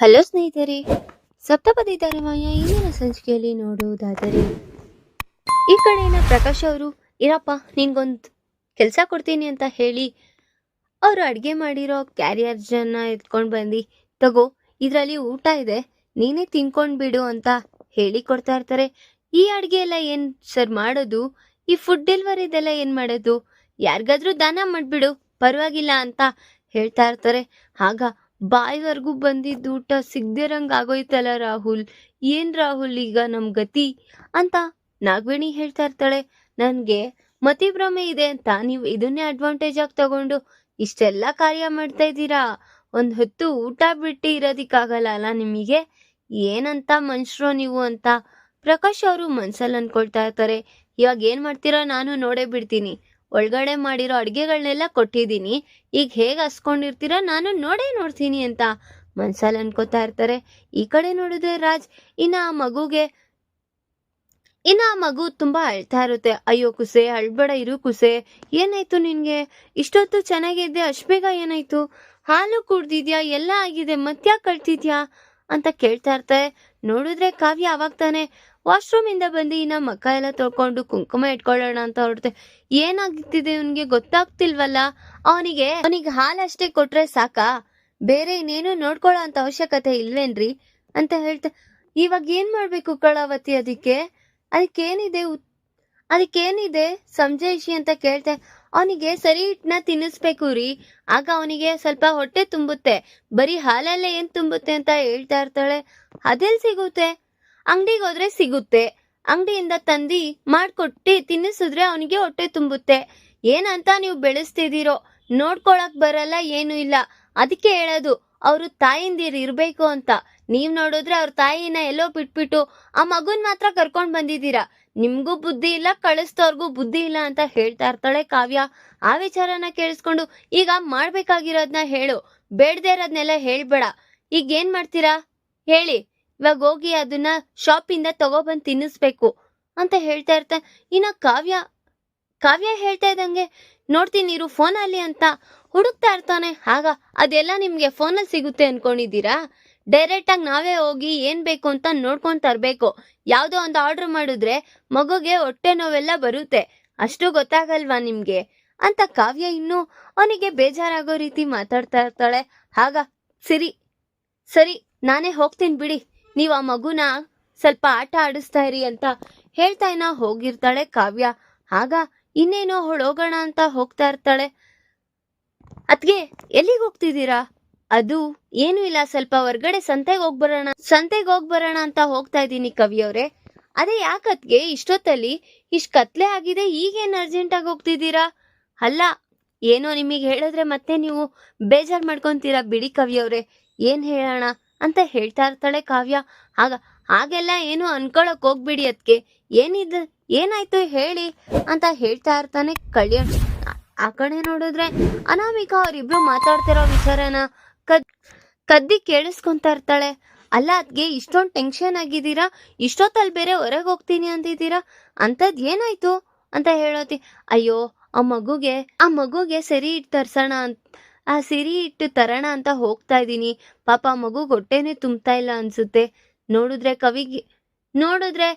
Hello ಸ್ನೇಹಿತರೆ ಸಪ್ತಪದಿ ಧಾರಾವಾಹಿಯ ಇಂದಿನ ಸಂಚಿಕೆಯಲ್ಲಿ ನೋಡುವುದಾದರೆ, ಈ ಕಡೆಯಿಂದ ಪ್ರಕಾಶ್ ಅವರು, ಇರಪ್ಪ, ನಿನ್ಗೊಂದು ಕೆಲಸ ಕೊಡ್ತೀನಿ ಅಂತ ಹೇಳಿ, ಅವರು ಅಡುಗೆ ಮಾಡಿರೋ ಜನ ಎತ್ಕೊಂಡು ಬಂದು, ತಗೋ, ಇದರಲ್ಲಿ ಊಟ ಇದೆ, ನೀನೇ ತಿನ್ಕೊಂಡು ಬಿಡು ಅಂತ ಹೇಳಿ ಕೊಡ್ತಾ ಇರ್ತಾರೆ. ಈ ಅಡುಗೆ ಎಲ್ಲ ಏನು ಸರ್ ಮಾಡೋದು? ಈ ಫುಡ್ ಡೆಲಿವರಿದೆಲ್ಲ ಏನು ಮಾಡೋದು? ಯಾರಿಗಾದ್ರೂ ದಾನ ಮಾಡಿಬಿಡು, ಪರವಾಗಿಲ್ಲ ಅಂತ ಹೇಳ್ತಾ ಇರ್ತಾರೆ. ಆಗ ಬಾಯಿವರೆಗೂ ಬಂದಿದ್ದ ಊಟ ಸಿಗ್ದಿರಂಗ್ ಆಗೋಯ್ತಲ್ಲ ರಾಹುಲ್? ಏನ್ ರಾಹುಲ್ ಈಗ ನಮ್ ಗತಿ? ಅಂತ ನಾಗವೇಣಿ ಹೇಳ್ತಾ ಇರ್ತಾಳೆ. ನನ್ಗೆ ಮತಿಭ್ರಮೆ ಇದೆ ಅಂತ ನೀವು ಇದನ್ನೇ ಅಡ್ವಾಂಟೇಜ್ ಆಗಿ ತಗೊಂಡು ಇಷ್ಟೆಲ್ಲ ಕಾರ್ಯ ಮಾಡ್ತಾ ಇದ್ದೀರಾ? ಒಂದ್ ಹೊತ್ತು ಊಟ ಬಿಟ್ಟು ಇರೋದಿಕ್ಕಾಗಲ್ಲ ಅಲ್ಲ ನಿಮಗೆ? ಏನಂತ ಮನುಷ್ಯರು ನೀವು ಅಂತ ಪ್ರಕಾಶ್ ಅವರು ಮನ್ಸಲ್ಲಿ ಅನ್ಕೊಳ್ತಾ ಇರ್ತಾರೆ. ಇವಾಗ ಏನ್ ಮಾಡ್ತೀರಾ ನಾನು ನೋಡೇ ಬಿಡ್ತೀನಿ. ಒಳಗಡೆ ಮಾಡಿರೋ ಅಡುಗೆಗಳನ್ನೆಲ್ಲ ಕೊಟ್ಟಿದ್ದೀನಿ. ಈಗ ಹೇಗೆ ಹಸ್ಕೊಂಡಿರ್ತೀರ ನಾನು ನೋಡೇ ನೋಡ್ತೀನಿ ಅಂತ ಮನ್ಸಲ್ಲಿ ಅನ್ಕೋತಾ ಇರ್ತಾರೆ. ಈ ಕಡೆ ನೋಡಿದ್ರೆ ರಾಜ್, ಇನ್ನ ಆ ಮಗುಗೆ, ಇನ್ನ ಆ ಮಗು ತುಂಬಾ ಅಳ್ತಾ ಇರುತ್ತೆ. ಅಯ್ಯೋ ಕುಸೆ, ಅಳ್ಬೇಡ ಇರು ಕುಸೆ. ಏನಾಯ್ತು ನಿನ್ಗೆ? ಇಷ್ಟೊತ್ತು ಚೆನ್ನಾಗಿದ್ದೆ ಅಷ್ಟ್ ಬೇಗ ಏನಾಯ್ತು? ಹಾಲು ಕುಡ್ದಿದ್ಯಾ? ಎಲ್ಲ ಆಗಿದೆ ಮತ್ತೆ ಕಳ್ತಿದ್ಯಾ? ಅಂತ ಕೇಳ್ತಾ ಇರ್ತಾರೆ. ನೋಡಿದ್ರೆ ಕಾವ್ಯ ಅವಾಗ ತಾನೆ ವಾಶ್ರೂಮ್ ಇಂದ ಬಂದು ಇನ್ನ ಮಕ್ಕ ಎಲ್ಲ ತೊಳ್ಕೊಂಡು ಕುಂಕುಮ ಇಟ್ಕೊಳ್ಳೋಣ ಅಂತ ಹೊರಡುತ್ತೆ ಏನಾಗ್ತಿದೆ ಇವನ್ಗೆ ಗೊತ್ತಾಗ್ತಿಲ್ವಲ್ಲ? ಅವನಿಗೆ ಅವನಿಗೆ ಹಾಲಷ್ಟೇ ಕೊಟ್ರೆ ಸಾಕಾ? ಬೇರೆ ಇನ್ನೇನು ನೋಡ್ಕೊಳ್ಳೋ ಅಂತ ಅವಶ್ಯಕತೆ ಇಲ್ವೇನ್ರಿ? ಅಂತ ಹೇಳ್ತಾ. ಇವಾಗ ಏನ್ ಮಾಡ್ಬೇಕು ಕಳಾವತಿ ಅದಕ್ಕೆ? ಅದಕ್ಕೇನಿದೆ ಅದಕ್ಕೇನಿದೆ ಸಂಜಯಿಸಿ ಅಂತ ಕೇಳ್ತೆ. ಅವನಿಗೆ ಸರಿ ಹಿಟ್ನ ತಿನ್ನಿಸ್ಬೇಕು ರೀ. ಆಗ ಅವನಿಗೆ ಸ್ವಲ್ಪ ಹೊಟ್ಟೆ ತುಂಬುತ್ತೆ. ಬರೀ ಹಾಲಲ್ಲೇ ಏನ್ ತುಂಬುತ್ತೆ ಅಂತ ಹೇಳ್ತಾ ಇರ್ತಾಳೆ. ಅದೆಲ್ ಸಿಗುತ್ತೆ? ಅಂಗಡಿಗೆ ಹೋದ್ರೆ ಸಿಗುತ್ತೆ. ಅಂಗಡಿಯಿಂದ ತಂದಿ ಮಾಡ್ಕೊಟ್ಟಿ ತಿನ್ನಿಸಿದ್ರೆ ಅವನಿಗೆ ಹೊಟ್ಟೆ ತುಂಬುತ್ತೆ. ಏನಂತ ನೀವು ಬೆಳೆಸ್ತಿದ್ದೀರೋ, ನೋಡ್ಕೊಳಕ್ ಬರಲ್ಲ, ಏನು ಇಲ್ಲ. ಅದಕ್ಕೆ ಹೇಳೋದು, ಅವರು ತಾಯಿಂದಿರ್ ಇರ್ಬೇಕು ಅಂತ. ನೀವ್ ನೋಡಿದ್ರೆ ಅವ್ರ ತಾಯಿನ ಎಲ್ಲೋ ಬಿಟ್ಬಿಟ್ಟು ಆ ಮಗುನ್ ಮಾತ್ರ ಕರ್ಕೊಂಡ್ ಬಂದಿದ್ದೀರಾ? ನಿಮ್ಗೂ ಬುದ್ಧಿ ಇಲ್ಲ ಕಳಿಸ್ತವ್ರಿಗೂ ಬುದ್ಧಿ ಇಲ್ಲ ಅಂತ ಹೇಳ್ತಾ ಇರ್ತಾಳೆ ಕಾವ್ಯ. ಆ ವಿಚಾರನ ಕೇಳಿಸ್ಕೊಂಡು, ಈಗ ಮಾಡ್ಬೇಕಾಗಿರೋದ್ನ ಹೇಳು. ಬೇಡದೇ ಇರೋದ್ನೆಲ್ಲ ಹೇಳ್ಬೇಡ. ಈಗ ಏನ್ ಮಾಡ್ತೀರಾ? ಹೇಳಿ. ಇವಾಗ ಹೋಗಿ ಅದನ್ನ ಶಾಪಿಂದ ತಗೊಬಂದು ತಿನ್ನಿಸ್ಬೇಕು ಅಂತ ಹೇಳ್ತಾ ಇರ್ತಾ, ಇನ್ನ ಕಾವ್ಯ ಕಾವ್ಯ ಹೇಳ್ತಾ ಇದ್ದಂಗೆ, ನೋಡ್ತೀನಿ ಇರು ಫೋನಲ್ಲಿ ಅಂತ ಹುಡುಕ್ತಾ ಇರ್ತಾನೆ. ಆಗ ಅದೆಲ್ಲ ನಿಮ್ಗೆ ಫೋನಲ್ಲಿ ಸಿಗುತ್ತೆ ಅನ್ಕೊಂಡಿದ್ದೀರಾ? ಡೈರೆಕ್ಟ್ ಆಗಿ ನಾವೇ ಹೋಗಿ ಏನ್ ಬೇಕು ಅಂತ ನೋಡ್ಕೊಂಡ್ ತರ್ಬೇಕು. ಯಾವುದೋ ಒಂದು ಆರ್ಡರ್ ಮಾಡಿದ್ರೆ ಮಗುಗೆ ಹೊಟ್ಟೆ ನೋವೆಲ್ಲ ಬರುತ್ತೆ. ಅಷ್ಟು ಗೊತ್ತಾಗಲ್ವಾ ನಿಮ್ಗೆ? ಅಂತ ಕಾವ್ಯ ಇನ್ನು ಅವನಿಗೆ ಬೇಜಾರಾಗೋ ರೀತಿ ಮಾತಾಡ್ತಾ ಇರ್ತಾಳೆ. ಆಗ, ಸರಿ ಸರಿ, ನಾನೇ ಹೋಗ್ತೀನಿ ಬಿಡಿ. ನೀವು ಆ ಮಗುನ ಸ್ವಲ್ಪ ಆಟ ಆಡಿಸ್ತಾ ಇರಿ ಅಂತ ಹೇಳ್ತಾ ಇನ್ನ ಹೋಗಿರ್ತಾಳೆ ಕಾವ್ಯ. ಆಗ ಇನ್ನೇನೋ ಹೊಳೋಗೋಣ ಅಂತ ಹೋಗ್ತಾ ಇರ್ತಾಳೆ. ಅದ್ಗೆ ಎಲ್ಲಿಗೆ ಹೋಗ್ತಿದ್ದೀರಾ? ಅದು ಏನು ಇಲ್ಲ, ಸ್ವಲ್ಪ ಹೊರ್ಗಡೆ ಸಂತೆಗೆ ಹೋಗ್ಬರೋಣ ಸಂತೆಗೆ ಹೋಗ್ಬರೋಣ ಅಂತ ಹೋಗ್ತಾ ಇದ್ದೀನಿ ಕವಿಯವ್ರೆ ಅದೇ ಯಾಕತ್ಗೆ ಇಷ್ಟೊತ್ತಲ್ಲಿ ಇಷ್ಟ್ ಕತ್ಲೆ ಆಗಿದೆ, ಈಗೇನ್ ಅರ್ಜೆಂಟ್ ಆಗಿ ಹೋಗ್ತಿದ್ದೀರಾ? ಅಲ್ಲ, ಏನೋ ನಿಮಗೆ ಹೇಳಿದ್ರೆ ಮತ್ತೆ ನೀವು ಬೇಜಾರ್ ಮಾಡ್ಕೊಂತೀರಾ ಬಿಡಿ ಕವಿಯವ್ರೆ ಏನ್ ಹೇಳೋಣ? ಅಂತ ಹೇಳ್ತಾ ಇರ್ತಾಳೆ ಕಾವ್ಯ. ಆಗ ಹಾಗೆಲ್ಲ ಏನು ಅನ್ಕೊಳಕ್ ಹೋಗ್ಬಿಡಿ ಅದ್ಕೆ. ಏನಿದ್, ಏನಾಯ್ತು ಹೇಳಿ ಅಂತ ಹೇಳ್ತಾ ಇರ್ತಾನೆ ಕಲ್ಯಾಣ್. ಆ- ಕಡೆ ನೋಡಿದ್ರೆ ಅನಾಮಿಕಾ ಅವರಿಬ್ರು ಮಾತಾಡ್ತಿರೋ ವಿಚಾರನ ಕದ್, ಕದ್ದಿ ಕೇಳಿಸ್ಕೊಂತ ಇರ್ತಾಳೆ. ಅಲ್ಲ ಅದ್ಗೆ ಇಷ್ಟೊಂದು ಟೆನ್ಷನ್ ಆಗಿದ್ದೀರಾ? ಇಷ್ಟೊತ್ತಲ್ಲಿ ಬೇರೆ ಹೊರಗೆ ಹೋಗ್ತೀನಿ ಅಂತಿದ್ದೀರಾ ಅಂಥದ್ದು ಏನಾಯ್ತು? ಅಂತ ಹೇಳೋತಿ. ಅಯ್ಯೋ, ಆ ಮಗುಗೆ ಆ ಮಗುಗೆ ಸರಿ ಇಟ್ಟು ತರ್ಸೋಣ ಅಂತ ಆ ಸಿರಿ ಇಟ್ಟು ತರೋಣ ಅಂತ ಹೋಗ್ತಾ ಇದ್ದೀನಿ. ಪಾಪ ಮಗು ಹೊಟ್ಟೆನೇ ತುಂಬ್ತಾ ಇಲ್ಲ ಅನ್ಸುತ್ತೆ. ನೋಡಿದ್ರೆ ಕವಿಗೆ, ನೋಡಿದ್ರೆ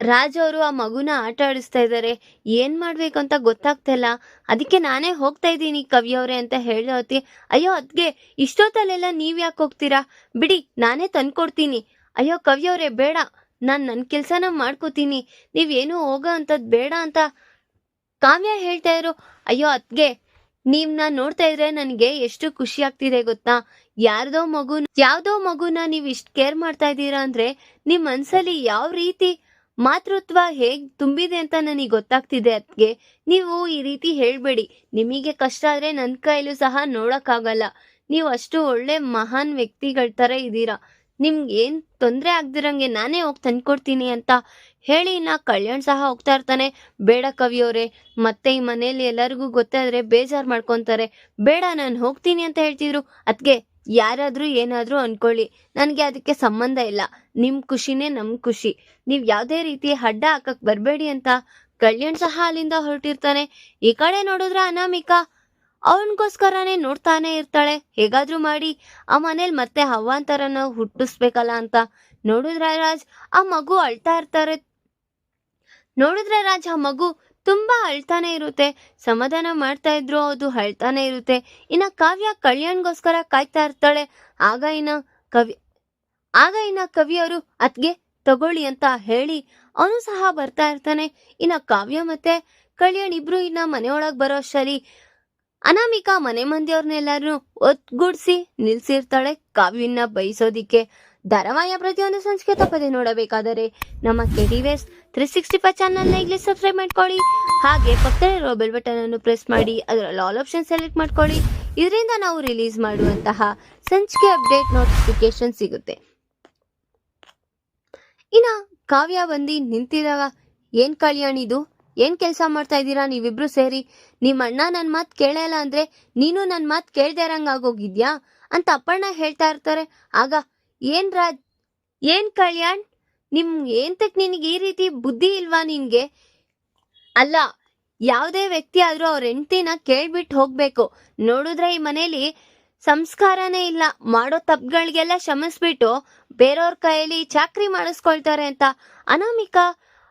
ರಾಜ ಅವರು ಆ ಮಗುನ ಆಟ ಆಡಿಸ್ತಾ ಇದ್ದಾರೆ ಏನ್ ಮಾಡ್ಬೇಕು ಅಂತ ಗೊತ್ತಾಗ್ತಾ ಇಲ್ಲ. ಅದಕ್ಕೆ ನಾನೇ ಹೋಗ್ತಾ ಇದ್ದೀನಿ ಕವಿಯವ್ರೆ ಅಂತ ಹೇಳೋತಿ ಅಯ್ಯೋ ಅದ್ಗೆ ಇಷ್ಟೊತ್ತಲ್ಲೆಲ್ಲ ನೀವ್ ಯಾಕೆ ಹೋಗ್ತೀರಾ? ಬಿಡಿ, ನಾನೇ ತಂದ್ಕೊಡ್ತೀನಿ. ಅಯ್ಯೋ ಕವಿಯವ್ರೆ ಬೇಡ. ನಾನು ನನ್ನ ಕೆಲಸನ ಮಾಡ್ಕೋತೀನಿ. ನೀವೇನು ಹೋಗೋ ಅಂಥದ್ದು ಬೇಡ ಅಂತ ಕಾವ್ಯ ಹೇಳ್ತಾ ಇರೋ ಅಯ್ಯೋ ಅದ್ಗೆ ನೀವ್ನ ನೋಡ್ತಾ ಇದ್ರೆ ನನಗೆ ಎಷ್ಟು ಖುಷಿ ಆಗ್ತಿದೆ ಗೊತ್ತಾ? ಯಾರ್ದೋ ಮಗು, ಯಾವ್ದೋ ಮಗುನ ನೀವ್ ಇಷ್ಟ್ ಕೇರ್ ಮಾಡ್ತಾ ಇದ್ದೀರಾ ಅಂದ್ರೆ ನಿಮ್ ಮನ್ಸಲ್ಲಿ ಯಾವ ರೀತಿ ಮಾತೃತ್ವ ಹೇಗ್ ತುಂಬಿದೆ ಅಂತ ನನಗೆ ಗೊತ್ತಾಗ್ತಿದೆ ಅದ್ಗೆ ನೀವು ಈ ರೀತಿ ಹೇಳ್ಬೇಡಿ. ನಿಮಗೆ ಕಷ್ಟ ಆದ್ರೆ ನನ್ ಕೈಲೂ ಸಹ ನೋಡಕ್ಕಾಗಲ್ಲ. ನೀವು ಅಷ್ಟು ಒಳ್ಳೆ ಮಹಾನ್ ವ್ಯಕ್ತಿಗಳ ತರ ಇದ್ದೀರಾ. ನಿಮ್ಗೆ ಏನ್ ತೊಂದ್ರೆ ಆಗ್ದಿರಂಗೆ ನಾನೇ ಹೋಗಿ ತಂದ್ಕೊಡ್ತೀನಿ ಅಂತ ಹೇಳಿ ನಾ ಕಲ್ಯಾಣ್ ಸಹ ಹೋಗ್ತಾ ಇರ್ತಾನೆ. ಬೇಡ ಕವಿಯವ್ರೆ ಮತ್ತೆ ಈ ಮನೇಲಿ ಎಲ್ಲರಿಗೂ ಗೊತ್ತಾದ್ರೆ ಬೇಜಾರ್ ಮಾಡ್ಕೊಂತಾರೆ. ಬೇಡ, ನಾನು ಹೋಗ್ತೀನಿ ಅಂತ ಹೇಳ್ತಿದ್ರು. ಅದ್ಕೆ ಯಾರಾದರೂ ಏನಾದರೂ ಅನ್ಕೊಳ್ಳಿ. ನನಗೆ ಅದಕ್ಕೆ ಸಂಬಂಧ ಇಲ್ಲ. ನಿಮ್ಮ ಖುಷಿನೇ ನಮ್ಮ ಖುಷಿ. ನೀವು ಯಾವುದೇ ರೀತಿ ಅಡ್ಡ ಹಾಕಕ್ಕೆ ಬರಬೇಡಿ ಅಂತ ಕಲ್ಯಾಣ್ ಸಹ ಅಲ್ಲಿಂದ ಹೊರಟಿರ್ತಾನೆ. ಈ ಕಡೆ ನೋಡಿದ್ರೆ ಅನಾಮಿಕಾ. ಅವನಿಗೋಸ್ಕರನೇ ನೋಡ್ತಾನೆ ಇರ್ತಾಳೆ. ಹೇಗಾದ್ರೂ ಮಾಡಿ, ಆ ಮನೇಲಿ ಮತ್ತೆ ಹವಾಂತರನ ಹುಟ್ಟಿಸ್ಬೇಕಲ್ಲ ಅಂತ ನೋಡಿದ್ರೆ ರಾಜ್, ಆ ಮಗು ಅಳ್ತಾ ಇರ್ತಾರೆ. ನೋಡಿದ್ರೆ ರಾಜ್, ಆ ಮಗು ತುಂಬಾ ಅಳ್ತಾನೆ ಇರುತ್ತೆ. ಸಮಾಧಾನ ಮಾಡ್ತಾ ಇದ್ರು ಅದು ಅಳ್ತಾನೆ ಇರುತ್ತೆ. ಇನ್ನ ಕಾವ್ಯ ಕಲ್ಯಾಣ್ಗೋಸ್ಕರ ಕಾಯ್ತಾ ಇರ್ತಾಳೆ. ಆಗ ಇನ್ನ ಕವಿ, ಆಗ ಇನ್ನ ಕವಿಯವರು ಅತ್ಗೆ ತಗೊಳ್ಳಿ ಅಂತ ಹೇಳಿ ಅವನು ಸಹ ಬರ್ತಾ ಇರ್ತಾನೆ. ಇನ್ನ ಕಾವ್ಯ ಮತ್ತೆ ಕಲ್ಯಾಣ್ ಇಬ್ರು ಇನ್ನ ಮನೆಯೊಳಗ್ ಬರೋ ಅಷ್ಟರಲ್ಲಿ ಅನಾಮಿಕಾ ಮನೆ ಮಂದಿಯವ್ರನ್ನೆಲ್ಲರೂ ಒತ್ಗೂಡ್ಸಿ ನಿಲ್ಸಿರ್ತಾಳೆ ಕಾವ್ಯನ್ನ ಬಯಸೋದಿಕ್ಕೆ ಧಾರಾವಾಹಿಯ ಪ್ರತಿಯೊಂದು ಸಂಚಿಕೆ ತಪ್ಪದೆ ನೋಡಬೇಕಾದರೆ ನಮ್ಮ ಕೆಟಿವೇಸ್ ತ್ರೀ ಸಿಕ್ಸ್ಟಿ ಫೈವ್ ಚಾನಲ್ನ ಈಗಲೇ ಸಬ್ಸ್ಕ್ರೈಬ್ ಮಾಡ್ಕೊಳ್ಳಿ. ಹಾಗೆ ಪಕ್ಕದಲ್ಲಿರೋ ಬೆಲ್ ಬಟನ್ ಅನ್ನು ಪ್ರೆಸ್ ಮಾಡಿ, ಅದರಲ್ಲಿ ಆಲ್ ಆಪ್ಷನ್ ಸೆಲೆಕ್ಟ್ ಮಾಡ್ಕೊಳ್ಳಿ. ಇದರಿಂದ ನಾವು ರಿಲೀಸ್ ಮಾಡುವಂತಹ ಸಂಚಿಕೆ ಅಪ್ಡೇಟ್ ನೋಟಿಫಿಕೇಶನ್ ಸಿಗುತ್ತೆ. ಇನ್ನ ಕಾವ್ಯ ಬಂದು ನಿಂತಿದಾಗ ಏನ್ ಕಲ್ಯಾಣ್ ಇದು? ಏನ್ ಕೆಲಸ ಮಾಡ್ತಾ ಇದ್ದೀರಾ? ನೀವಿಬ್ರು ಸೇರಿ. ನಿಮ್ಮ ಅಣ್ಣ ನನ್ನ ಮಾತು ಕೇಳಲ್ಲ ಅಂದ್ರೆ ನೀನು ನನ್ನ ಮಾತು ಕೇಳ್ದೆ ಇರಂಗ್ ಆಗೋಗಿದ್ಯಾ? ಅಂತ ಅಪ್ಪಣ್ಣ ಹೇಳ್ತಾ ಇರ್ತಾರೆ. ಆಗ, ಏನ್ ರಾಜ್, ಏನ್ ಕಲ್ಯಾಣ್? ನಿಮ್ ಏಂತಕ್ ನಿನಗೆ ಈ ರೀತಿ ಬುದ್ಧಿ ಇಲ್ವಾ ನಿನ್ಗೆ? ಅಲ್ಲ, ಯಾವುದೇ ವ್ಯಕ್ತಿ ಆದ್ರೂ ಅವ್ರ ಹೆಂಡತಿನ ಕೇಳ್ಬಿಟ್ಟು ಹೋಗ್ಬೇಕು. ನೋಡಿದ್ರೆ ಈ ಮನೇಲಿ ಸಂಸ್ಕಾರನೇ ಇಲ್ಲ. ಮಾಡೋ ತಪ್ಪುಗಳಿಗೆಲ್ಲ ಕ್ಷಮಿಸ್ಬಿಟ್ಟು ಬೇರೆಯವ್ರ ಕೈಯಲ್ಲಿ ಚಾಕ್ರಿ ಮಾಡಿಸ್ಕೊಳ್ತಾರೆ ಅಂತ. ಅನಾಮಿಕಾ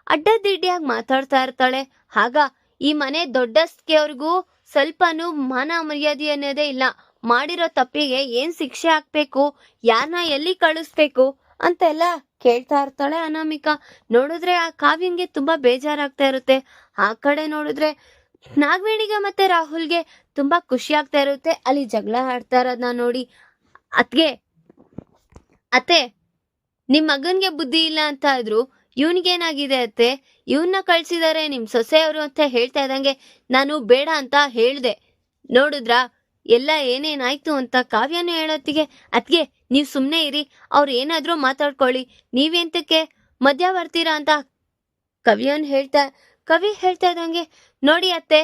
ಅಡ್ಡದಿಡ್ಡಿಯಾಗಿ ಮಾತಾಡ್ತಾ ಇರ್ತಾಳೆ. ಆಗ ಈ ಮನೆ ದೊಡ್ಡಸ್ತಿಯವ್ರಿಗೂ ಸ್ವಲ್ಪನೂ ಮಾನ ಮರ್ಯಾದೆ ಅನ್ನೋದೇ ಇಲ್ಲ. ಮಾಡಿರೋ ತಪ್ಪಿಗೆ ಏನ್ ಶಿಕ್ಷೆ ಹಾಕ್ಬೇಕು ಯಾರನ್ನ ಎಲ್ಲಿ ಕಳಿಸ್ಬೇಕು? ಅಂತೆಲ್ಲ ಕೇಳ್ತಾ ಇರ್ತಾಳೆ ಅನಾಮಿಕಾ. ನೋಡಿದ್ರೆ ಆ ಕಾವ್ಯಂಗೆ ತುಂಬಾ ಬೇಜಾರಾಗ್ತಾ ಇರುತ್ತೆ. ಆ ಕಡೆ ನೋಡಿದ್ರೆ ನಾಗವೇಣಿಗೆ ಮತ್ತೆ ರಾಹುಲ್ಗೆ ತುಂಬಾ ಖುಷಿ ಆಗ್ತಾ ಇರುತ್ತೆ. ಅಲ್ಲಿ ಜಗಳ ಆಡ್ತಾ ಇರೋದನ್ನ ನೋಡಿ. ಅತ್ಗೆ, ಅತ್ತೆ, ನಿಮ್ ಮಗನ್ಗೆ ಬುದ್ಧಿ ಇಲ್ಲ ಅಂತ ಆದ್ರು ಇವನ್ಗೇನಾಗಿದೆ ಅತ್ತೆ? ಇವನ್ನ ಕಳ್ಸಿದಾರೆ ನಿಮ್ ಸೊಸೆಯವರು ಅಂತ ಹೇಳ್ತಾ ಇದ್ದಂಗೆ ನಾನು ಬೇಡ ಅಂತ ಹೇಳ್ದೆ. ನೋಡಿದ್ರಾ, ಎಲ್ಲ ಏನೇನಾಯ್ತು ಅಂತ ಕಾವ್ಯನು ಹೇಳೋತ್ತಿಗೆ ಅದ್ಗೆ ನೀವು ಸುಮ್ಮನೆ ಇರಿ, ಅವ್ರು ಏನಾದರೂ ಮಾತಾಡ್ಕೊಳ್ಳಿ. ನೀವೆಂತಕ್ಕೆ ಮಧ್ಯ ಬರ್ತೀರಾ ಅಂತ ಕವಿಯನ್ ಹೇಳ್ತಾ, ಕವಿ ಹೇಳ್ತಾ ಇದ್ದಂಗೆ, ನೋಡಿ ಅತ್ತೆ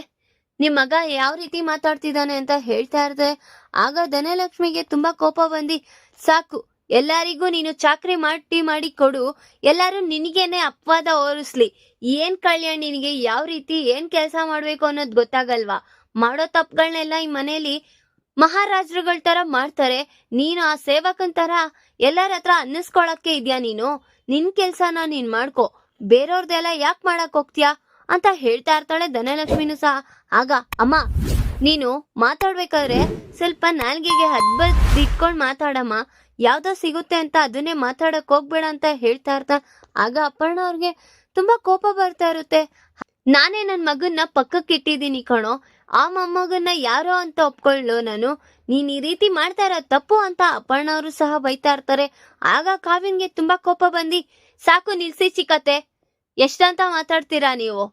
ನಿಮ್ಮ ಮಗ ಯಾವ ರೀತಿ ಮಾತಾಡ್ತಿದ್ದಾನೆ ಅಂತ ಹೇಳ್ತಾ ಇರ್ದೆ, ಆಗ ಧನಲಕ್ಷ್ಮಿಗೆ ತುಂಬಾ ಕೋಪ ಬಂದಿ, ಸಾಕು ಎಲ್ಲರಿಗೂ ನೀನು ಚಾಕ್ರಿ ಮಾಡಿ ಮಾಡಿ ಕೊಡು. ಎಲ್ಲರೂ ನಿನಗೇನೆ ಅಪವಾದ ಓರಿಸ್ಲಿ ಏನ್ ಕಲ್ಯಾಣ್ ನಿನಗೆ ಯಾವ ರೀತಿ ಏನ್ ಕೆಲಸ ಮಾಡ್ಬೇಕು ಅನ್ನೋದು ಗೊತ್ತಾಗಲ್ವಾ? ಮಾಡೋ ತಪ್ಪುಗಳನ್ನೆಲ್ಲ ಈ ಮನೇಲಿ ಮಹಾರಾಜರುಗಳ ತರ ಮಾಡ್ತಾರೆ. ನೀನು ಆ ಸೇವಕನ್ ತರ ಎಲ್ಲರ ಹತ್ರ ಅನ್ನಿಸ್ಕೊಳಕ್ಕೆ ಇದ್ಯಾ ನೀನು? ನಿನ್ ಕೆಲ್ಸನ ನೀನ್ ಮಾಡ್ಕೋ. ಬೇರೆಯವ್ರದೆಲ್ಲ ಯಾಕೆ ಮಾಡಕ್ ಹೋಗ್ತೀಯಾ? ಅಂತ ಹೇಳ್ತಾ ಇರ್ತಾಳೆ ಧನಲಕ್ಷ್ಮಿನೂ ಸಹ. ಆಗ, ಅಮ್ಮ, ನೀನು ಮಾತಾಡ್ಬೇಕಾದ್ರೆ ಸ್ವಲ್ಪ ನಾಲ್ಗೆಗೆ ಹದ್ಬಲ್ ಇಟ್ಕೊಂಡ್ ಮಾತಾಡಮ್ಮ. ಯಾವ್ದೋ ಸಿಗುತ್ತೆ ಅಂತ ಅದನ್ನೇ ಮಾತಾಡಕ್ ಹೋಗ್ಬೇಡ ಅಂತ ಹೇಳ್ತಾ ಇರ್ತಾ, ಆಗ ಅಪರ್ಣ ಅವ್ರಿಗೆ ತುಂಬಾ ಕೋಪ ಬರ್ತಾ ಇರುತ್ತೆ. ನಾನೇ ನನ್ ಮಗನ್ನ ಪಕ್ಕಕ್ಕೆ ಇಟ್ಟಿದ್ದೀನಿ ಕಣೋ, ಆ ಮೊಮ್ಮಗನ್ನ ಯಾರೋ ಅಂತ ಒಪ್ಕೊಳ್ಳೋ ನಾನು? ನೀನ್ ಈ ರೀತಿ ಮಾಡ್ತಾ ತಪ್ಪು ಅಂತ ಅಪರ್ಣ ಅವರು ಸಹ ಬೈತಾ ಇರ್ತಾರೆ. ಆಗ ಕಾವ್ಯನ್ಗೆ ತುಂಬಾ ಕೋಪ ಬಂದಿ, ಸಾಕು ನಿಲ್ಸಿ ಚಿಕ್ಕತೆ ಎಷ್ಟಂತ ಮಾತಾಡ್ತೀರಾ ನೀವು?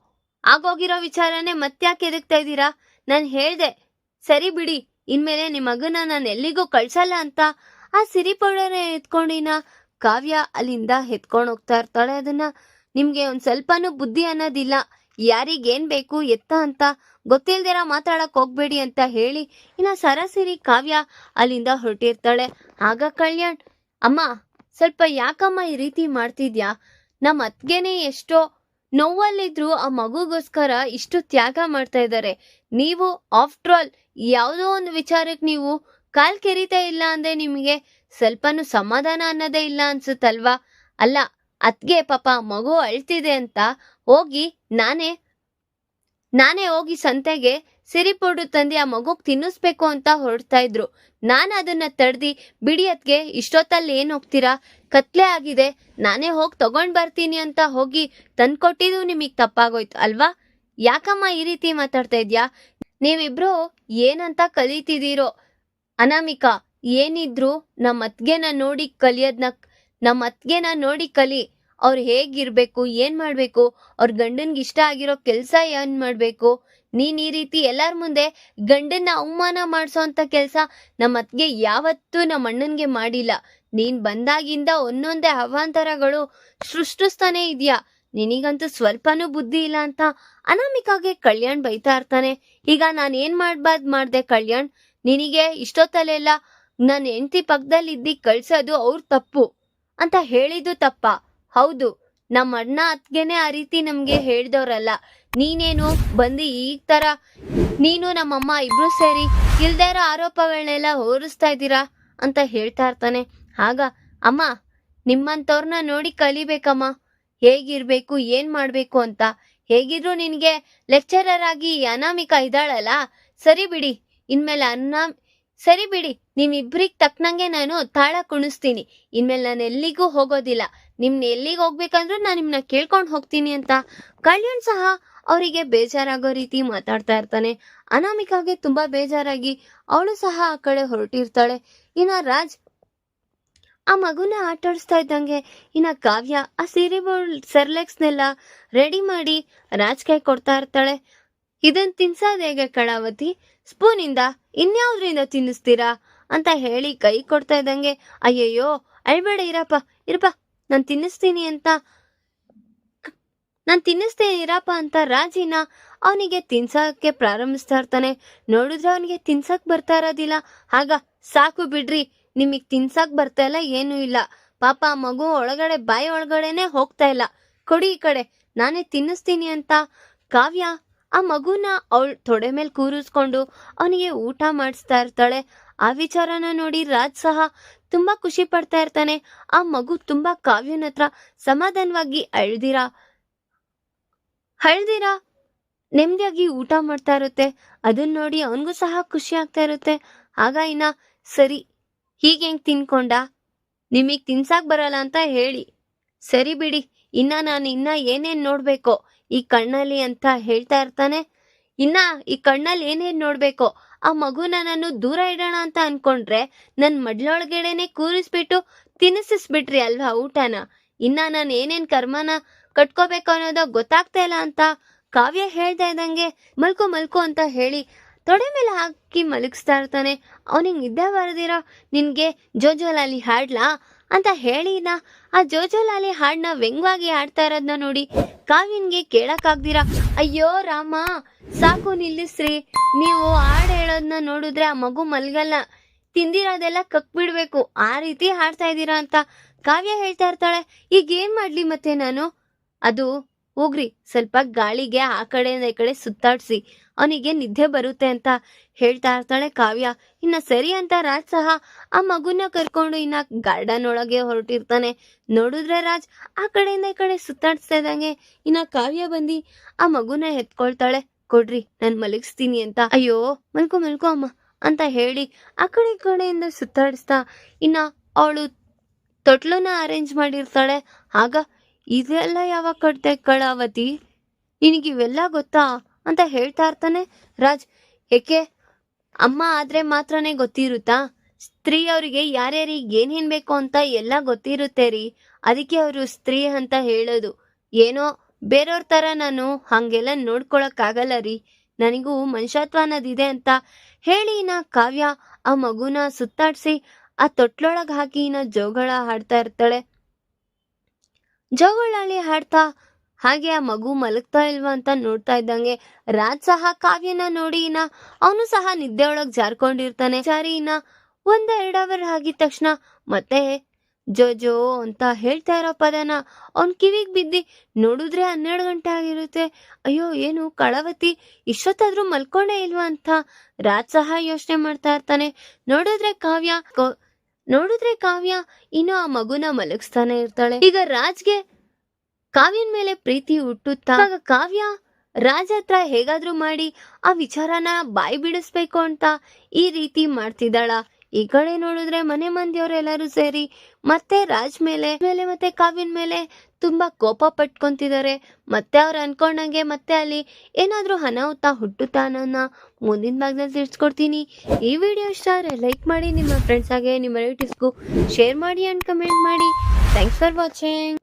ಆಗೋಗಿರೋ ವಿಚಾರನೇ ಮತ್ತ್ಯಾಕೆ ಎದಕ್ತಾ ಇದ್ದೀರಾ? ನಾನು ಹೇಳ್ದೆ, ಸರಿ ಬಿಡಿ, ಇನ್ಮೇಲೆ ನಿಮ್ಮ ಮಗನ ನಾನು ಎಲ್ಲಿಗೂ ಕಳ್ಸಲ್ಲ ಅಂತ ಆ ಸಿರಿ ಪೌಡರ್ ಎತ್ಕೊಂಡಿನ ಕಾವ್ಯ ಅಲ್ಲಿಂದ ಎತ್ಕೊಂಡು ಹೋಗ್ತಾ ಇರ್ತಾಳೆ. ಅದನ್ನ ನಿಮ್ಗೆ ಒಂದ್ ಸ್ವಲ್ಪನೂ ಬುದ್ಧಿ ಅನ್ನೋದಿಲ್ಲ. ಯಾರಿಗೇನ್ ಬೇಕು ಎತ್ತ ಅಂತ ಗೊತ್ತಿಲ್ದಿರ ಮಾತಾಡಕ್ ಹೋಗ್ಬೇಡಿ ಅಂತ ಹೇಳಿ ಇನ್ನ ಸರಾಸರಿ ಕಾವ್ಯ ಅಲ್ಲಿಂದ ಹೊರಟಿರ್ತಾಳೆ. ಆಗ ಕಲ್ಯಾಣ್, ಅಮ್ಮ, ಸ್ವಲ್ಪ ಯಾಕಮ್ಮ ಈ ರೀತಿ ಮಾಡ್ತಿದ್ಯಾ? ನಮ್ಮ ಅತ್ಗೆನೆ ಎಷ್ಟೋ ನೋವಲ್ಲಿದ್ರು ಆ ಮಗುಗೋಸ್ಕರ ಇಷ್ಟು ತ್ಯಾಗ ಮಾಡ್ತಾ ಇದ್ದಾರೆ ನೀವು ಆಫ್ಟರ್ ಆಲ್ ಯಾವುದೋ ಒಂದು ವಿಚಾರಕ್ಕೆ ನೀವು ಕಾಲ್ ಕೆರಿತಾ ಇಲ್ಲ ಅಂದ್ರೆ ನಿಮಗೆ ಸ್ವಲ್ಪನೂ ಸಮಾಧಾನ ಅನ್ನೋದೇ ಇಲ್ಲ ಅನ್ಸುತ್ತಲ್ವಾ? ಅಲ್ಲ ಅತ್ಗೆ ಪಾಪ ಮಗು ಅಳ್ತಿದೆ ಅಂತ ಹೋಗಿ ನಾನೇ ನಾನೇ ಹೋಗಿ ಸಂತೆಗೆ ಸಿರಿ ಪೌಡ್ರು ತಂದು ಆ ಮಗುಗೆ ತಿನ್ನಿಸ್ಬೇಕು ಅಂತ ಹೊರಡ್ತಾ ಇದ್ರು. ನಾನು ಅದನ್ನ ತಡ್ದಿ, ಬಿಡಿ ಅತ್ಗೆ ಇಷ್ಟೊತ್ತಲ್ಲಿ ಏನು ಹೋಗ್ತೀರಾ? ಕತ್ಲೆ ಆಗಿದೆ, ನಾನೇ ಹೋಗಿ ತಗೊಂಡ್ ಬರ್ತೀನಿ ಅಂತ ಹೋಗಿ ತಂದ್ಕೊಟ್ಟಿದ್ದು ನಿಮಗ್ ತಪ್ಪಾಗೋಯ್ತು, ಅಲ್ವಾ? ಯಾಕಮ್ಮ ಈ ರೀತಿ ಮಾತಾಡ್ತಾ ಇದ್ಯಾ? ನೀವಿಬ್ರು ಏನಂತ ಕಲಿತಿದ್ದೀರೋ ಅನಾಮಿಕಾ, ಏನಿದ್ರು ನಮ್ಮ ಅತ್ಗೆನ ನೋಡಿ ಕಲಿಯೋದ್ನ, ನಮ್ಮ ಅತ್ಗೆನ ನೋಡಿ ಕಲಿ. ಅವ್ರು ಹೇಗಿರ್ಬೇಕು, ಏನ್ ಮಾಡ್ಬೇಕು, ಅವ್ರ ಗಂಡನ್ಗೆ ಇಷ್ಟ ಆಗಿರೋ ಕೆಲ್ಸ ಏನ್ ಮಾಡ್ಬೇಕು. ನೀನ್ ಈ ರೀತಿ ಎಲ್ಲಾರ ಮುಂದೆ ಗಂಡನ್ನ ಅವಮಾನ ಮಾಡಿಸೋ ಅಂತ ಕೆಲ್ಸ ನಮ್ಮ ಅತ್ಗೆ ಯಾವತ್ತೂ ನಮ್ಮ ಅಣ್ಣನ್ಗೆ ಮಾಡಿಲ್ಲ. ನೀನ್ ಬಂದಾಗಿಂದ ಒಂದೊಂದೇ ಅವಾಂತರಗಳು ಸೃಷ್ಟಿಸ್ತಾನೆ ಇದೆಯಾ? ನಿನಗಂತೂ ಸ್ವಲ್ಪನೂ ಬುದ್ಧಿ ಇಲ್ಲ ಅಂತ ಅನಾಮಿಕಾಗೆ ಕಲ್ಯಾಣ್ ಬೈತಾ ಇರ್ತಾನೆ. ಈಗ ನಾನು ಏನ್ ಮಾಡ್ಬಾರ್ದು ಮಾಡ್ದೆ ಕಲ್ಯಾಣ್? ನಿನಗೆ ಇಷ್ಟೊತ್ತಲ್ಲೆಲ್ಲ ನನ್ನ ಹೆಂಡತಿ ಪಕ್ಕದಲ್ಲಿ ಇದ್ದಿ ಕಳ್ಸೋದು ಅವ್ರ ತಪ್ಪು ಅಂತ ಹೇಳಿದ್ದು ತಪ್ಪ. ಹೌದು ನಮ್ಮ ಅಣ್ಣ ಅತ್ಗೆನೆ ಆ ರೀತಿ ನಮ್ಗೆ ಹೇಳ್ದವ್ರಲ್ಲ. ನೀನೇನು ಬಂದು ಈ ತರ ನೀನು ನಮ್ಮಮ್ಮ ಇಬ್ರು ಸೇರಿ ಇಲ್ದೇ ಇರೋ ಆರೋಪಗಳನ್ನೆಲ್ಲ ಹೋರಿಸ್ತಾ ಇದ್ದೀರಾ ಅಂತ ಹೇಳ್ತಾ ಇರ್ತಾನೆ. ಆಗ, ಅಮ್ಮ ನಿಮ್ಮಂಥವ್ರನ್ನ ನೋಡಿ ಕಲಿಬೇಕಮ್ಮ. ಹೇಗಿರ್ಬೇಕು, ಏನ್ ಮಾಡ್ಬೇಕು ಅಂತ. ಹೇಗಿದ್ರು ನಿನಗೆ ಲೆಕ್ಚರರ್ ಆಗಿ ಅನಾಮಿಕ ಇದ್ದಾಳಲ್ಲ. ಸರಿ ಬಿಡಿ ಇನ್ಮೇಲೆ ಅನ್ನ, ಸರಿ ಬಿಡಿ ನಿಮ್ಮಿಬ್ರಿಗೆ ತಕ್ಕನಂಗೆ ನಾನು ತಾಳ ಕುಣಿಸ್ತೀನಿ. ಇನ್ಮೇಲೆ ನಾನು ಎಲ್ಲಿಗೂ ಹೋಗೋದಿಲ್ಲ. ನಿಮ್ನ ಎಲ್ಲಿಗೆ ಹೋಗ್ಬೇಕಂದ್ರೂ ನಾನು ನಿಮ್ಮನ್ನ ಕೇಳ್ಕೊಂಡು ಹೋಗ್ತೀನಿ ಅಂತ. ಕಲ್ಯಾಣ್ ಸಹ ಅವರಿಗೆ ಬೇಜಾರಾಗೋ ರೀತಿ ಮಾತಾಡ್ತಾ ಇರ್ತಾನೆ. ಅನಾಮಿಕಾಗೆ ತುಂಬಾ ಬೇಜಾರಾಗಿ ಅವಳು ಸಹ ಆ ಕಡೆ ಹೊರಟಿರ್ತಾಳೆ. ಇನ್ನು ರಾಜ್, ಆ ಮಗುನ ಆಟಾಡಿಸ್ತಾ ಇದ್ದಂಗೆ ಇನ್ನು ಕಾವ್ಯ ಆ ಸೀರೆ ಸೆರ್ಲೆಕ್ಸ್ನೆಲ್ಲ ರೆಡಿ ಮಾಡಿ ರಾಜ್ ಕೈ ಕೊಡ್ತಾ ಇರ್ತಾಳೆ. ಇದನ್ ತಿನ್ಸಾದ ಹೇಗೆ ಕಳಾವತಿ, ಸ್ಪೂನಿಂದ ಇನ್ಯಾವ್ದ್ರಿಂದ ತಿನ್ನಿಸ್ತೀರಾ ಅಂತ ಹೇಳಿ ಕೈ ಕೊಡ್ತಾ ಇದ್ದಂಗೆ, ಅಯ್ಯಯ್ಯೋ, ಅಳ್ಬೇಡ ಇರಪ್ಪ ಇರಪ್ಪ, ನಾನು ತಿನ್ನಿಸ್ತೀನಿ ಅಂತ, ನಾನು ತಿನ್ನಿಸ್ತೇನೆ ಇರಪ್ಪ ಅಂತ ರಾಜಿನ ಅವನಿಗೆ ತಿನ್ಸಕ್ಕೆ ಪ್ರಾರಂಭಿಸ್ತಾ ಇರ್ತಾನೆ. ನೋಡಿದ್ರೆ ಅವನಿಗೆ ತಿನ್ಸಕ್ ಬರ್ತಾ ಇರೋದಿಲ್ಲ. ಆಗ ಸಾಕು ಬಿಡ್ರಿ, ನಿಮಗ್ ತಿನ್ಸಕ್ ಬರ್ತಾ ಇಲ್ಲ, ಏನೂ ಇಲ್ಲ. ಪಾಪ ಮಗು ಒಳಗಡೆ, ಬಾಯಿ ಒಳಗಡೆನೆ ಹೋಗ್ತಾ ಇಲ್ಲ. ಕೊಡಿ ಈ ಕಡೆ, ನಾನೇ ತಿನ್ನಿಸ್ತೀನಿ ಅಂತ ಕಾವ್ಯ ಆ ಮಗುನ ಅವಳು ತೊಡೆ ಮೇಲೆ ಕೂರಿಸ್ಕೊಂಡು ಅವನಿಗೆ ಊಟ ಮಾಡಿಸ್ತಾ ಇರ್ತಾಳೆ. ಆ ವಿಚಾರನ ನೋಡಿ ರಾಜ್ ಸಹ ತುಂಬಾ ಖುಷಿ ಪಡ್ತಾ ಇರ್ತಾನೆ. ಆ ಮಗು ತುಂಬಾ ಕಾವ್ಯನ ಹತ್ರ ಸಮಾಧಾನವಾಗಿ ಅಳ್ದಿರಾ? ಅಳ್ದಿರಾ? ನೆಮ್ಮದಿಯಾಗಿ ಊಟ ಮಾಡ್ತಾ ಇರುತ್ತೆ. ಅದನ್ನ ನೋಡಿ ಅವನಿಗೂ ಸಹ ಖುಷಿ ಆಗ್ತಾ ಇರುತ್ತೆ. ಆಗ ಇನ್ನ ಸರಿ, ಹೀಗೆ ಹೆಂಗ್ ತಿನ್ಕೊಂಡ? ನಿಮಗ್ ತಿನ್ಸಾಕ್ ಬರಲ್ಲ ಅಂತ ಹೇಳಿ. ಸರಿ ಬಿಡಿ, ಇನ್ನ ನಾನು ಇನ್ನ ಏನೇನ್ ನೋಡ್ಬೇಕೋ? ಈ ಕಣ್ಣಲ್ಲಿ ಅಂತ ಹೇಳ್ತಾ ಇರ್ತಾನೆ. ಇನ್ನ ಈ ಕಣ್ಣಲ್ಲಿ ಏನೇನ್ ನೋಡ್ಬೇಕು, ಆ ಮಗುನ ನಾನು ದೂರ ಇಡೋಣ ಅಂತ ಅನ್ಕೊಂಡ್ರೆ ನನ್ ಮಡ್ಲೊಳಗಡೆನೆ ಕೂರಿಸ್ಬಿಟ್ಟು ತಿನ್ನಿಸಿಸ್ಬಿಟ್ರಿ ಅಲ್ವಾ ಊಟನ? ಇನ್ನ ನಾನು ಏನೇನ್ ಕರ್ಮನ ಕಟ್ಕೋಬೇಕು ಅನ್ನೋದು ಗೊತ್ತಾಗ್ತಾ ಇಲ್ಲ ಅಂತ ಕಾವ್ಯ ಹೇಳ್ತಾ ಇದ್ದಂಗೆ ಮಲ್ಕೋ ಮಲ್ಕೋ ಅಂತ ಹೇಳಿ ತೊಡೆ ಮೇಲೆ ಹಾಕಿ ಮಲಗಿಸ್ತಾ ಇರ್ತಾನೆ. ಅವನಿಗೆ ನಿದ್ದೆ ಬರದಿರೋ, ನಿನ್ಗೆ ಜೋಜೋಲಾಲಿ ಹಾಡ್ಲಾ? ಅಂತ ಹೇಳಿನ ಆ ಜೋಜೋಲಾಲಿ ಹಾಡ್ನ ವ್ಯಂಗ್ಯವಾಗಿ ಹಾಡ್ತಾ ಇರೋದನ್ನ ನೋಡಿ ಕಾವ್ಯನ್ಗೆ ಕೇಳಕ್ಕಾಗ್ದಿರ? ಅಯ್ಯೋ ರಾಮ, ಸಾಕು ನಿಲ್ಲಿಸ್ರಿ. ನೀವು ಹಾಡ್ ಹೇಳೋದ್ನ ನೋಡಿದ್ರೆ ಆ ಮಗು ಮಲ್ಗಲ್ಲ. ತಿಂದಿರೋದೆಲ್ಲ ಕಕ್ ಬಿಡ್ಬೇಕು ಆ ರೀತಿ ಹಾಡ್ತಾ ಇದ್ದೀರಾ ಅಂತ ಕಾವ್ಯ ಹೇಳ್ತಾ ಇರ್ತಾಳೆ. ಈಗ ಏನ್ ಮಾಡ್ಲಿ ಮತ್ತೆ ನಾನು? ಅದು, ಹೋಗ್ರಿ, ಸ್ವಲ್ಪ ಗಾಳಿಗೆ ಆ ಕಡೆಯಿಂದ ಈ ಕಡೆ ಸುತ್ತಾಡ್ಸಿ. ಅವನಿಗೆ ನಿದ್ದೆ ಬರುತ್ತೆ ಅಂತ ಹೇಳ್ತಾ ಇರ್ತಾಳೆ ಕಾವ್ಯ. ಇನ್ನ ಸರಿ ಅಂತ ರಾಜ್ ಸಹ ಆ ಮಗುನ ಕರ್ಕೊಂಡು ಇನ್ನ ಗಾರ್ಡನ್ ಒಳಗೆ ಹೊರಟಿರ್ತಾನೆ. ನೋಡಿದ್ರೆ ರಾಜ್ ಆ ಕಡೆಯಿಂದ ಈ ಕಡೆ ಸುತ್ತಾಡ್ಸ್ತಾ ಇದ್ದಂಗೆ ಇನ್ನ ಕಾವ್ಯ ಬಂದು ಆ ಮಗುನ ಎತ್ಕೊಳ್ತಾಳೆ ಕೊಡ್ರಿ, ನಾನು ಮಲಗಿಸ್ತೀನಿ ಅಂತ. ಅಯ್ಯೋ, ಮಲ್ಕೋ ಮಲ್ಕೋ ಅಮ್ಮ ಅಂತ ಹೇಳಿ ಆ ಕಡೆ ಈ ಕಡೆಯಿಂದ ಸುತ್ತಾಡಿಸ್ತಾ ಇನ್ನ ಅವಳು ತೊಟ್ಲನ್ನ ಅರೇಂಜ್ ಮಾಡಿರ್ತಾಳೆ. ಆಗ ಇದೆಲ್ಲ ಯಾವಾಗ ಕಟ್ತೆ ಕಳಾವತಿ? ನಿನಗಿವೆಲ್ಲ ಗೊತ್ತಾ? ಅಂತ ಹೇಳ್ತಾ ಇರ್ತಾನೆ. ರಾಜ್, ಏಕೆ? ಅಮ್ಮ ಆದ್ರೆ ಮಾತ್ರನೇ ಗೊತ್ತಿರುತ್ತಾ? ಸ್ತ್ರೀ ಅವರಿಗೆ ಯಾರ್ಯಾರಿಗೆ ಏನೇನು ಬೇಕು ಅಂತ ಎಲ್ಲ ಗೊತ್ತಿರುತ್ತೆ ರೀ. ಅದಕ್ಕೆ ಅವರು ಸ್ತ್ರೀ ಅಂತ ಹೇಳೋದು. ಏನೋ ಬೇರೆಯವ್ರ ಥರ ನಾನು ಹಾಗೆಲ್ಲ ನೋಡ್ಕೊಳಕ್ಕಾಗಲ್ಲ ರೀ. ನನಗೂ ಮನುಷ್ಯತ್ವ ಅನ್ನೋದಿದೆ ಅಂತ ಹೇಳಿ ನಾ ಕಾವ್ಯ ಆ ಮಗುನ ಸುತ್ತಾಡ್ಸಿ ಆ ತೊಟ್ಲೊಳಗೆ ಹಾಕಿ ನಾ ಜೋಗಳ ಹಾಡ್ತಾ ಇರ್ತಾಳೆ. ಜೋಗಳಾಳಿ ಹಾಡ್ತಾ ಹಾಗೆ ಆ ಮಗು ಮಲಗ್ತಾ ಇಲ್ವಾ ಅಂತ ನೋಡ್ತಾ ಇದ್ದಂಗೆ ರಾಜ್ ಸಹ ಕಾವ್ಯನ ನೋಡಿ ಇನ್ನ ಅವನು ಸಹ ನಿದ್ದೆ ಒಳಗ್ ಜಾರ್ಕೊಂಡಿರ್ತಾನೆ. ಸಾರಿ ಇನ್ನ ಒಂದ್ ಎರಡ್ ಅವರ್ ಆಗಿದ ತಕ್ಷಣ ಮತ್ತೆ ಜೋ ಜೋ ಅಂತ ಹೇಳ್ತಾ ಇರೋ ಪದನ ಅವ್ನ್ ಕಿವಿಗ್ ಬಿದ್ದಿ ನೋಡಿದ್ರೆ ಹನ್ನೆರಡು ಗಂಟೆ ಆಗಿರುತ್ತೆ. ಅಯ್ಯೋ, ಏನು ಕಳವತಿ ಇಷ್ಟೊತ್ತಾದ್ರೂ ಮಲ್ಕೊಂಡೇ ಇಲ್ವಾ ಅಂತ ರಾಜ್ ಸಹ ಯೋಚನೆ ಮಾಡ್ತಾ ಇರ್ತಾನೆ. ನೋಡಿದ್ರೆ ಕಾವ್ಯ ನೋಡಿದ್ರೆ ಕಾವ್ಯ ಇನ್ನು ಆ ಮಗುನ ಮಲಗಿಸ್ತಾನೆ ಇರ್ತಾಳೆ. ಈಗ ರಾಜ್ಗೆ ಕಾವ್ಯನ್ ಮೇಲೆ ಪ್ರೀತಿ ಹುಟ್ಟುತ್ತಾ ಕಾವ್ಯ, ರಾಜ ಹತ್ರ ಹೇಗಾದ್ರೂ ಮಾಡಿ, ಆ ವಿಚಾರನ ಬಾಯಿ ಬಿಡಿಸ್ಬೇಕು ಅಂತ ಈ ರೀತಿ ಮಾಡ್ತಿದ್ದಾಳ. ಈ ಕಡೆ ನೋಡಿದ್ರೆ ಮನೆ ಮಂದಿಯವರೆಲ್ಲರೂ ಸೇರಿ, ಮತ್ತೆ ರಾಜ್ ಮೇಲೆ ಮೇಲೆ ಮತ್ತೆ ಕಾವ್ಯನ್ ಮೇಲೆ ತುಂಬಾ ಕೋಪ ಪಟ್ಕೊಂತಿದ್ದಾರೆ ಮತ್ತೆ ಅವ್ರು ಅನ್ಕೊಂಡಂಗೆ ಮತ್ತೆ ಅಲ್ಲಿ ಏನಾದ್ರೂ ಅನಾಹುತ ಹುಟ್ಟುತ್ತಾ ಅನ್ನೋದನ್ನ ಮುಂದಿನ ಭಾಗದಲ್ಲಿ ತಿಳಿಸ್ಕೊಡ್ತೀನಿ. ಈ ವಿಡಿಯೋ ಇಷ್ಟ ಆದರೆ ಲೈಕ್ ಮಾಡಿ, ನಿಮ್ಮ ಫ್ರೆಂಡ್ಸ್ ಹಾಗೆ, ನಿಮ್ಮ ರಿಲೇಟಿವ್ಸ್ಗೂ ಶೇರ್ ಮಾಡಿ ಅಂಡ್ ಕಮೆಂಟ್ ಮಾಡಿ. Thanks for watching